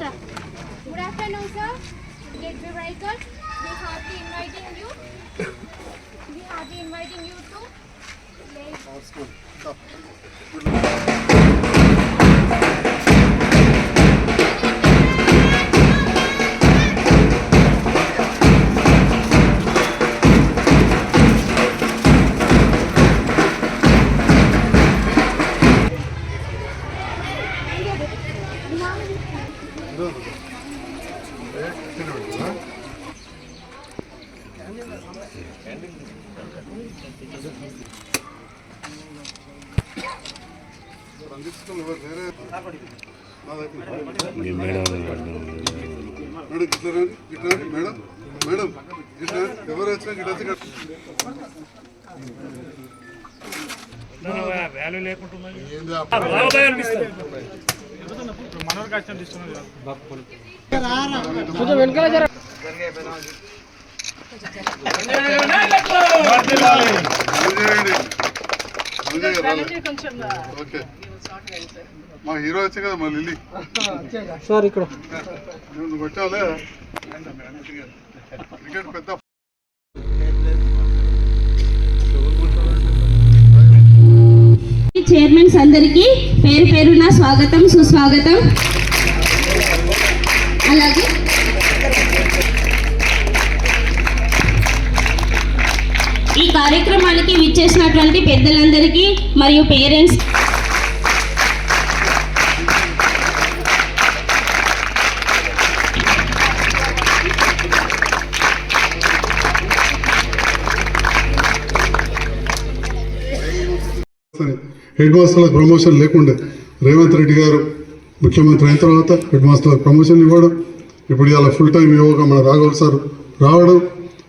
Good afternoon, sir. Great vehicle. We hardly inviting you. We hardly inviting you to Thank you. Madam madam ఇట్లా ఎవరు వచ్చినా ఇట్లా value లేకుండా మా hero వచ్చి కదా మా లిల్లీ. సార్ ఇక్కడ. క్రికెట్ పెద్ద చైర్మన్స్ అందరికీ పేరు పేరున స్వాగతం సుస్వాగతం. అలాగే ఈ కార్యక్రమానికి విచ్చేసినటువంటి పెద్దలందరికీ మరియు పేరెంట్స్ హెడ్ మాస్టర్లకు ప్రమోషన్ లేకుండా. రేవంత్ రెడ్డి గారు ముఖ్యమంత్రి అయిన తర్వాత హెడ్ మాస్టర్లకు ప్రమోషన్ ఇవ్వడం ఇప్పుడు ఇలా ఫుల్ టైం యోగా మన రాఘవ్ సార్ రావడం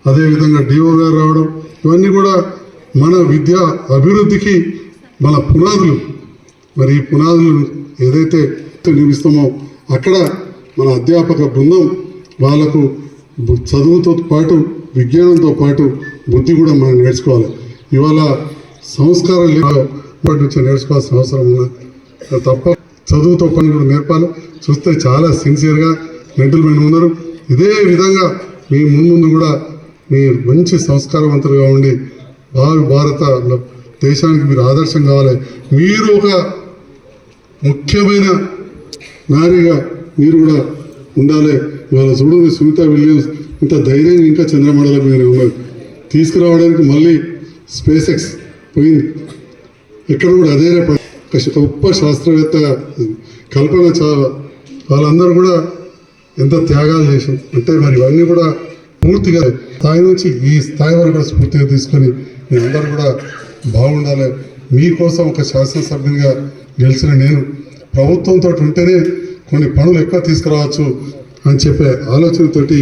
అదేవిధంగా డిఓ గారు రావడం ఇవన్నీ కూడా మన విద్య అభివృద్ధికి మన పునాదులు. మరి ఈ పునాదులు ఏదైతే నిర్మిస్తామో అక్కడ మన అధ్యాపక బృందం వాళ్ళకు చదువుతో పాటు విజ్ఞానంతో పాటు బుద్ధి కూడా మనం నేర్చుకోవాలి. ఇవాళ సంస్కారం ఇప్పటి నుంచి నేర్చుకోవాల్సిన అవసరం ఉన్నది తప్ప చదువుతో పని కూడా నేర్పాలి. చూస్తే చాలా సిన్సియర్గా జెంటిల్మెన్ ఉన్నారు. ఇదే విధంగా మీ ముందు కూడా మీరు మంచి సంస్కారవంతులుగా ఉండి భావి భారత దేశానికి మీరు ఆదర్శం కావాలి. మీరు ఒక ముఖ్యమైన నారిగా మీరు కూడా ఉండాలి. ఇవాళ చూడు సునీత విలియమ్స్ ఇంత ధైర్యంగా ఇంకా చంద్రమండలం మీరు ఉన్నారు. తీసుకురావడానికి మళ్ళీ స్పేస్ ఎక్స్ పోయింది. ఇక్కడ కూడా అదే గొప్ప శాస్త్రవేత్త కల్పన చాలా వాళ్ళందరూ కూడా ఎంత త్యాగాలు చేశారు. అంటే మరి ఇవన్నీ కూడా పూర్తిగా స్థాయి నుంచి ఈ స్థాయి వరకు కూడా స్ఫూర్తిగా తీసుకొని మీరందరూ కూడా బాగుండాలి. మీకోసం ఒక శాసనసభ్యునిగా గెలిచిన నేను ప్రభుత్వంతో ఉంటేనే కొన్ని పనులు ఎక్కువ తీసుకురావచ్చు అని చెప్పే ఆలోచనతోటి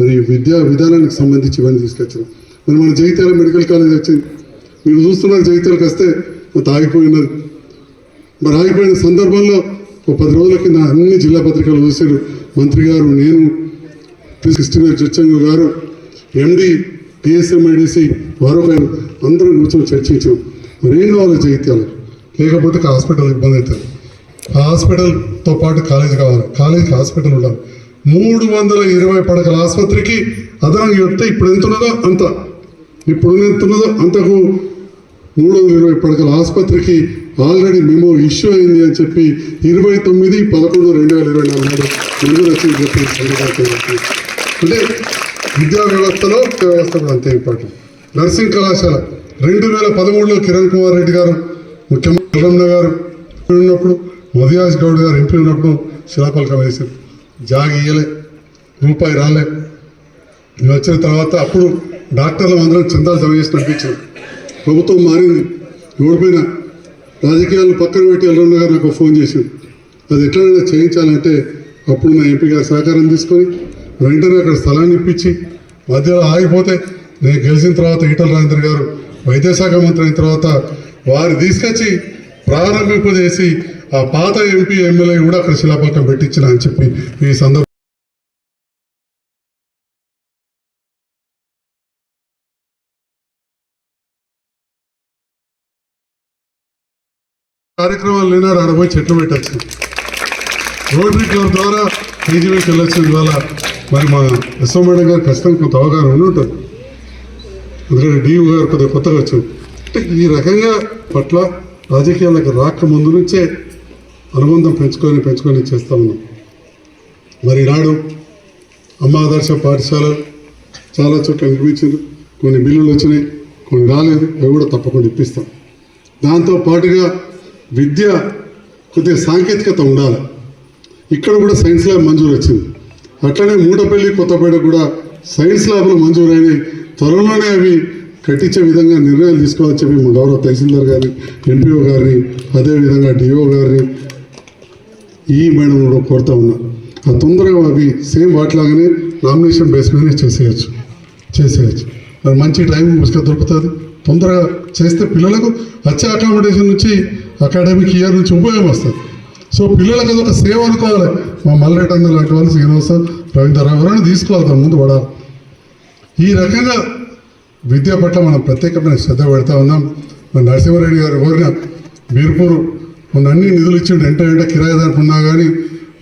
మరి విద్యా విధానానికి సంబంధించి ఇవన్నీ తీసుకొచ్చాను మరి మన జగిత్యాల మెడికల్ కాలేజ్ వచ్చింది. మీరు చూస్తున్నారు జగిత్యాలకు వస్తే మొత్తం ఆగిపోయినది మరి ఆగిపోయిన సందర్భంలో ఒక పది రోజుల కింద అన్ని జిల్లా పత్రికలు చూశారు మంత్రి గారు నేను సిస్టమేట్ జుచ్చంగు గారు ఎండి పిఎస్ఎంఐడిసి మరొక అందరం కూర్చొని చర్చించాం. మరి ఏం కావాలి జైత్యాలు లేకపోతే హాస్పిటల్ ఇబ్బంది అవుతుంది. ఆ హాస్పిటల్తో పాటు కాలేజ్ కావాలి. కాలేజీకి హాస్పిటల్ ఉండాలి. మూడు వందల ఇరవై పడకల ఆసుపత్రికి అదనంగా చెప్తే ఇప్పుడు ఎంత ఉన్నదో అంత. ఇప్పుడు ఎంత ఉన్నదో అంతకు మూడు వందల ఇరవై పడకల ఆసుపత్రికి ఆల్రెడీ మేము ఇష్యూ అయింది అని చెప్పి ఇరవై తొమ్మిది పదకొండు రెండు వేల ఇరవై నాలుగు నాడు వచ్చింది చెప్పి అంటే విద్యా వ్యవస్థలో వ్యవస్థ కూడా అంతే ఇంపార్టెంట్. నర్సింగ్ కళాశాల. రెండు వేల పదమూడులో కిరణ్ కుమార్ రెడ్డి గారు ముఖ్యమంత్రి రమణ గారు ఉన్నప్పుడు మదియాజ్ గౌడ్ గారు ఎంపీ ఉన్నప్పుడు శిలాపలకం వేశారు. జాగ్ ఇయ్యలే రూపాయి రాలే. వచ్చిన తర్వాత అప్పుడు డాక్టర్లు అందరం చందాలు జమ చేసి నడిపించారు ప్రభుత్వం మారింది. ఓడిపోయిన రాజకీయాలను పక్కన పెట్టి ఎల్లరన్న గారు నాకు ఫోన్ చేశారు. అది ఎట్లయినా చేయించాలంటే అప్పుడు నా ఎంపీ గారు సహకారం తీసుకొని వెంటనే అక్కడ స్థలాన్ని ఇప్పించి మధ్యలో ఆగిపోతే నేను గెలిచిన తర్వాత ఈటల రాజేంద్ర గారు వైద్యశాఖ మంత్రి అయిన తర్వాత వారు తీసుకొచ్చి ప్రారంభింపజేసి ఆ పాత ఎంపీ ఎమ్మెల్యే కూడా అక్కడ శిలాపకం పెట్టించిన అని చెప్పి ఈ సందర్భం కార్యక్రమాలు లేనాడు ఆడ పోయి చెట్లు పెట్టచ్చు. రోటరీ క్లబ్ ద్వారా కేజీవీకి వెళ్ళొచ్చిన ఇవాళ. మరి మా ఎస్ఓ మేడం గారు ఖచ్చితంగా కొంత అవగాహన ఉండి ఉంటుంది. ఎందుకంటే డియు గారు కొద్దిగా కొత్తగా వచ్చారు. అంటే ఈ రకంగా పట్ల రాజకీయాలకు రాక ముందు నుంచే అనుబంధం పెంచుకొని పెంచుకొని చేస్తూ ఉన్నాం. మరి ఈనాడు అమ్మ ఆదర్శ పాఠశాల చాలా చోట్ల నిర్మించారు. కొన్ని బిల్లులు వచ్చినాయి కొన్ని రాలేదు. అవి కూడా తప్పకుండా ఇప్పిస్తాం. దాంతో పాటుగా విద్య కొద్దిగా సాంకేతికత ఉండాలి. ఇక్కడ కూడా సైన్స్ ల్యాబ్ మంజూరు వచ్చింది. అట్లనే మూటపల్లి కొత్తపేట కూడా సైన్స్ ల్యాబ్లు మంజూరైనవి త్వరలోనే అవి కట్టించే విధంగా నిర్ణయాలు తీసుకోవాలని చెప్పి మా గౌరవ తహసీల్దార్ గారిని ఎంపీఓ గారిని అదేవిధంగా డిఓ గారిని ఈ మేడం కూడా కోరుతా ఉన్నా. ఆ తొందరగా అవి సేమ్ వాటిలాగానే నామినేషన్ బేస్ మీదనే చేసేయచ్చు. చేసేయచ్చు. మరి మంచి టైం ముసుగా దొరుకుతుంది? తొందరగా చేస్తే పిల్లలకు వచ్చే అకామిడేషన్ నుంచి అకాడమిక్ ఇయర్ నుంచి ఉపయోగం వస్తుంది. సో పిల్లలకు అది ఒక సేవ అనుకోవాలి. మా మల్లెటన్న లాంటి వాళ్ళు శ్రీనివాస రవీంద్ర ఎవరైనా తీసుకోవాలి దాని ముందు పడాలి. ఈ రకంగా విద్య పట్ల మనం ప్రత్యేకమైన శ్రద్ధ పెడతా ఉన్నాం. మన నరసింహారెడ్డి గారు కోరిన బీర్పూర్ మన అన్ని నిధులు ఇచ్చిండు. ఎంట ఎంట కిరాయిదారు ఉన్నా కానీ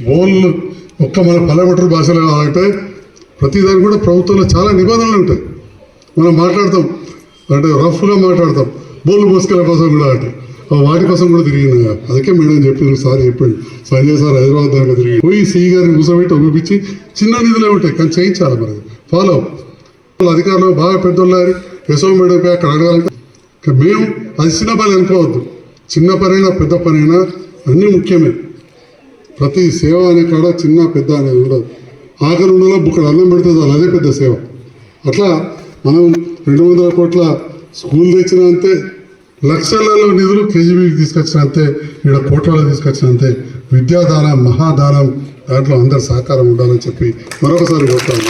బోళ్ళు ఒక్క మన పల్లెబట్టరు భాషలో కావాలంటే ప్రతిదానికి కూడా ప్రభుత్వంలో చాలా నిబంధనలు ఉంటాయి. మనం మాట్లాడతాం. అంటే రఫ్గా మాట్లాడతాం. బోర్లు మోసుకెళ్ళ కోసం కూడా అంటే. వాటి కోసం కూడా తిరిగింది అందుకే మేడం చెప్పింది సార్ చెప్పిండు. సంజయ్ సార్ హైదరాబాద్ దాకా తిరిగి పోయి సి గారిని కూర్చోబెట్టి ఒప్పించి చిన్న నిధులే ఉంటాయి. కానీ చేయించాలి మరి ఫాలో వాళ్ళ అధికారులు బాగా పెద్దోళ్ళు యశో మేడం అక్కడ అడగాలంటే ఇక మేము అది చిన్న పని అనుకోవద్దు. చిన్న పనైనా పెద్ద పనైనా అన్నీ ముఖ్యమే. ప్రతి సేవ అనే కాడ చిన్న పెద్ద అనేది ఉండదు. ఆఖరి ఉండలో బుక్కడ అన్నం పెడితే చాలు అదే పెద్ద సేవ. అట్లా మనం రెండు వందల కోట్ల స్కూల్ తెచ్చిన అంతే లక్షలలో నిధులు కేజీబీకి తీసుకొచ్చిన అంతే ఇక్కడ కోట్లలో తీసుకొచ్చిన అంతే. విద్యాదానం మహాదానం దాంట్లో అందరి సహకారం ఉండాలని చెప్పి మరొకసారి కోరుతాను